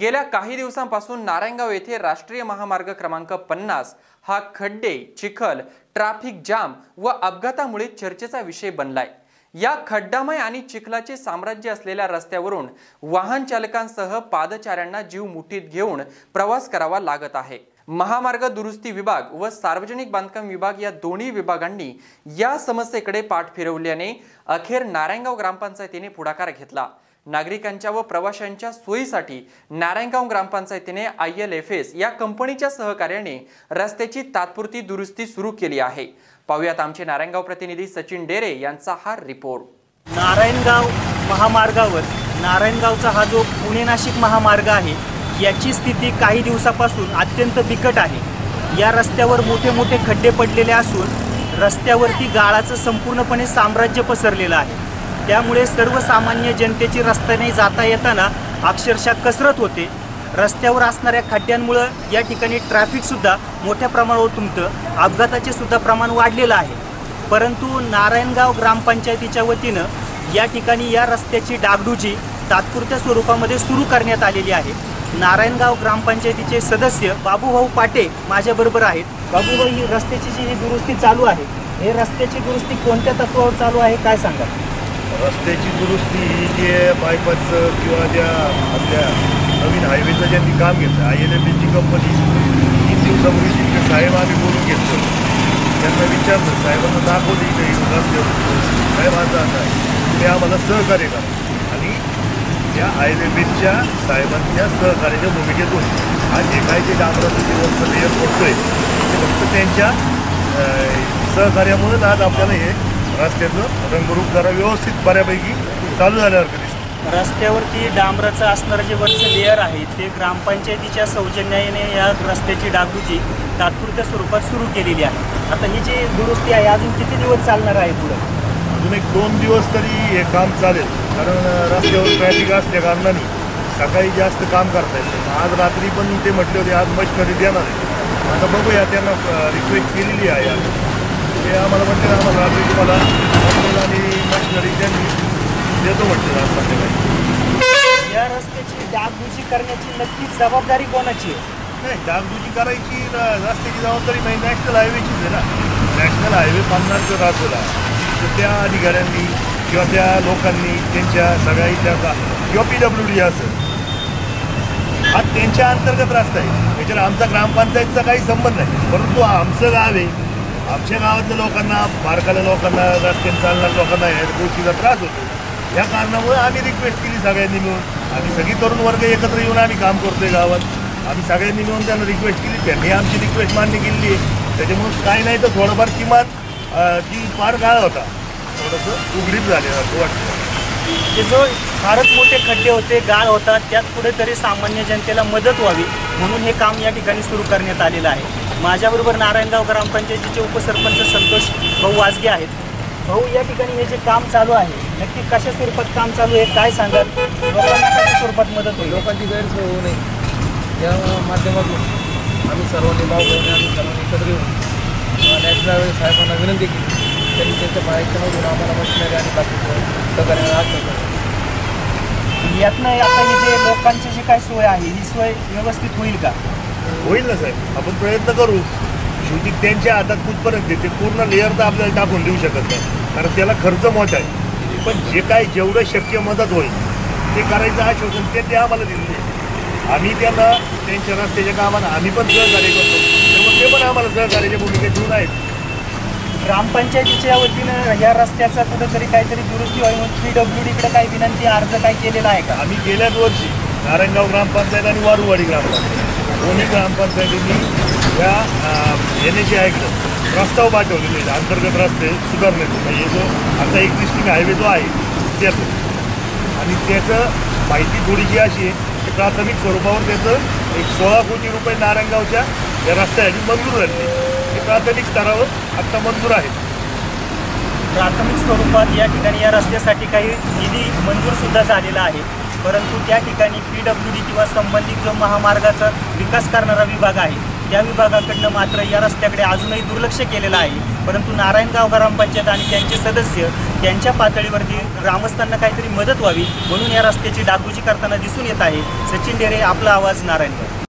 गेल्या काही दिवसांपासून नारायणगाव येथे राष्ट्रीय महामार्ग क्रमांक पन्नास हा खड्डे चिखल ट्रॅफिक जाम व अपघातामुळे चर्चेचा विषय बनलाय. या खड्डामय आणि चिखलाचे साम्राज्य असलेल्या रस्त्यावरून वाहन चालकांसह पादचाऱ्यांना जीव मुठीत घेऊन प्रवास करावा लागत आहे. महामार्ग दुरुस्ती विभाग व सार्वजनिक बांधकाम विभाग या दोन्ही विभागांनी या समस्येकडे पाठ फिरवल्याने अखेर नारायणगाव ग्रामपंचायतीने पुढाकार घेतला. नागरिकांच्या व प्रवाशांच्या सोयीसाठी नारायणगाव ग्रामपंचायतीने आय एल एफ एस या कंपनीच्या सहकार्याने रस्त्याची तात्पुरती दुरुस्ती सुरू केली आहे. पाहुयात आमचे नारायणगाव प्रतिनिधी सचिन डेरे यांचा हा रिपोर्ट. नारायणगाव महामार्गावर नारायणगावचा हा जो पुणे नाशिक महामार्ग आहे याची स्थिती काही दिवसापासून अत्यंत बिकट आहे. या रस्त्यावर मोठे मोठे खड्डे पडलेले असून रस्त्यावरती गाळाचं संपूर्णपणे साम्राज्य पसरलेलं आहे. त्यामुळे सर्वसामान्य जनतेची रस्त्याने जाता येताना अक्षरशः कसरत होते. रस्त्यावर असणाऱ्या खड्ड्यांमुळं या ठिकाणी ट्रॅफिकसुद्धा मोठ्या प्रमाणावर तुमतं अपघाताचे सुद्धा प्रमाण वाढलेलं आहे. परंतु नारायणगाव ग्रामपंचायतीच्या वतीनं या ठिकाणी या रस्त्याची डागडुजी तात्पुरत्या स्वरूपामध्ये सुरू करण्यात आलेली आहे. नारायणगाव ग्रामपंचायतीचे सदस्य बाबूभाऊ पाटे माझ्याबरोबर आहेत. बाबूभाऊ ही रस्त्याची जी ही दुरुस्ती चालू आहे हे रस्त्याची दुरुस्ती कोणत्या तत्वावर चालू आहे काय सांगा रस्त्याची दुरुस्ती ही जे बायपासचं किंवा ज्या आपल्या नवीन हायवेचं ज्यांनी काम घेतलं आय एल एफ एची कंपनी तीन दिवसापूर्वी तिथे साहेब आम्ही बोलून घेतलो. त्यांना विचारलं साहेबांना दाखवलं इथे येऊन रस्त्यावर साहेब आता आता ते आम्हाला सहकार्य करा. आणि त्या आय एल एफ एच्या साहेबांच्या सहकार्याच्या भूमिकेतून आज जे काय जे डांबराचं जे वरचं लेअर आहे ते फक्त त्यांच्या सहकार्यामुळेच आज आपल्याला हे रस्त्याचं रंगरूप जरा व्यवस्थित बऱ्यापैकी चालू झाल्यासारखं दिसतं. रस्त्यावरती डांबराचं असणारं जे वरचं लेअर आहे ते ग्रामपंचायतीच्या सौजन्याने या रस्त्याची डागडुजी तात्पुरत्या स्वरूपात सुरू केलेली आहे. आता ही जी दुरुस्ती आहे अजून किती दिवस चालणार आहे पुढं? अजून एक दोन दिवस तरी हे काम चालेल. कारण रस्त्यावर ट्रॅफिक असल्या कारणाने सकाळी जास्त काम करता येतं आज रात्री पण ते म्हटले होते आज मशिनरी देणार आहे. आता बघूया त्यांना रिक्वेस्ट केलेली आहे. ते आम्हाला म्हणते आम्हाला रात्री तुम्हाला मटेरियल आणि मशिनरी त्यांनी देतो म्हटलं आज संध्याकाळी या रस्त्याची डागडुजी करण्याची नक्कीच जबाबदारी कोणाची आहे? नाही डागडुजी करायची रस्त्याची जबाबदारी नाही नॅशनल हायवेचीच आहे ना. नॅशनल हायवे पन्नास जर दाखवला तर त्या अधिकाऱ्यांनी किंवा त्या लोकांनी त्यांच्या सगळ्या इथल्या किंवा पी डब्ल्यू डी असेल हा त्यांच्या अंतर्गत रस्ता आहे. त्याच्यावर आमचा ग्रामपंचायतचा काही संबंध नाही. परंतु आमचं गाव आहे आमच्या गावातल्या लोकांना बारकाल्या लोकांना रस्त्याने चालणाऱ्या लोकांना ह्या गोष्टीचा त्रास होतो. या कारणामुळे आम्ही रिक्वेस्ट केली सगळ्यांनी मिळून. आम्ही सगळी तरुण वर्ग एकत्र येऊन आम्ही काम करतोय गावात. आम्ही सगळ्यांनी मिळून त्यांना रिक्वेस्ट केली. त्यांनी आमची रिक्वेस्ट मान्य केली आहे. त्याच्यामुळे काय नाही तर थोडंफार किमान ती फार काळ होता. थोडंसं उघडीप झालेलं असं वाटतं. जे जो फारच मोठे खड्डे होते गाळ होता त्यात कुठेतरी सामान्य जनतेला मदत व्हावी म्हणून हे काम या ठिकाणी सुरू करण्यात आलेलं आहे. माझ्याबरोबर नारायणगाव ग्रामपंचायतीचे उपसरपंच संतोष भाऊ वाजगे आहेत. भाऊ या ठिकाणी हे जे काम चालू आहे नक्की कशा स्वरूपात काम चालू आहे काय सांगाल? लोकांना कशा स्वरूपात मदत होईल? लोकांची गैरसोय होऊ नये. या माध्यमातून आम्ही सर्वांनी भाव बहिणी आम्ही सर्वांनी एकत्र येऊन नॅशनल साहेबांना विनंती केली. त्यांनी त्यांच्या बाहेरच्यामधून आम्हाला मशिनरी आणि बाकीचं सहकार्याने हात करतो यातनं आता ही जे लोकांची जी काय सोय आहे ही सोय व्यवस्थित होईल का? होईल ना साहेब. आपण प्रयत्न करू. शेवटी त्यांच्या हातात कुठपर्यंत ते पूर्ण लेअर तर आपल्याला टाकून देऊ शकत नाही. कारण त्याला खर्च मोठा आहे. पण जे काय जेवढं शक्य मदत होईल ते करायचं आश्वासन ते ते आम्हाला दिलेलं आहे. आम्ही त्यांना त्यांच्या रस्त्याच्या कामाला आम्ही पण सहकार्य करतो. त्यामुळे ते पण आम्हाला सहकार्याच्या भूमिकेत ठेवून आहेत. ग्रामपंचायतीच्या वतीनं या रस्त्याचा कुठेतरी काहीतरी दुरुस्ती व्हावी म्हणून पी डब्ल्यू डीकडे काही विनंती अर्ज काही केलेला आहे का? आम्ही गेल्याच वर्षी नारायणगाव ग्रामपंचायत आणि वारुवाडी ग्रामपंचायत. दोन्ही ग्रामपंचायतींनी या एन एच ऐकलं प्रस्ताव पाठवलेले आहेत अंतर्गत रस्ते सुधारण्याचे. म्हणजे जो आता एक्झिस्टिंग हायवे जो आहे त्याचं आणि त्याचं माहिती थोडीशी अशी आहे की प्राथमिक स्वरूपावर त्याचं एक सोळा कोटी रुपये नारायणगावच्या या रस्त्यासाठी मंजूर झाले ते प्राथमिक स्तरावर आत्ता मंजूर आहेत प्राथमिक स्वरूपात या ठिकाणी या रस्त्यासाठी काही निधी मंजूर सुद्धा झालेला आहे. परंतु त्या ठिकाणी पी डब्ल्यू डी किंवा संबंधित जो महामार्गाचा विकास करणारा विभाग आहे त्या विभागाकडनं मात्र या रस्त्याकडे अजूनही दुर्लक्ष केलेलं आहे. परंतु नारायणगाव ग्रामपंचायत आणि त्यांचे सदस्य त्यांच्या पातळीवरती ग्रामस्थांना काहीतरी मदत व्हावी म्हणून या रस्त्याची डागडुजी करताना दिसून येत आहे. सचिन डेरे आपला आवाज नारायणगाव.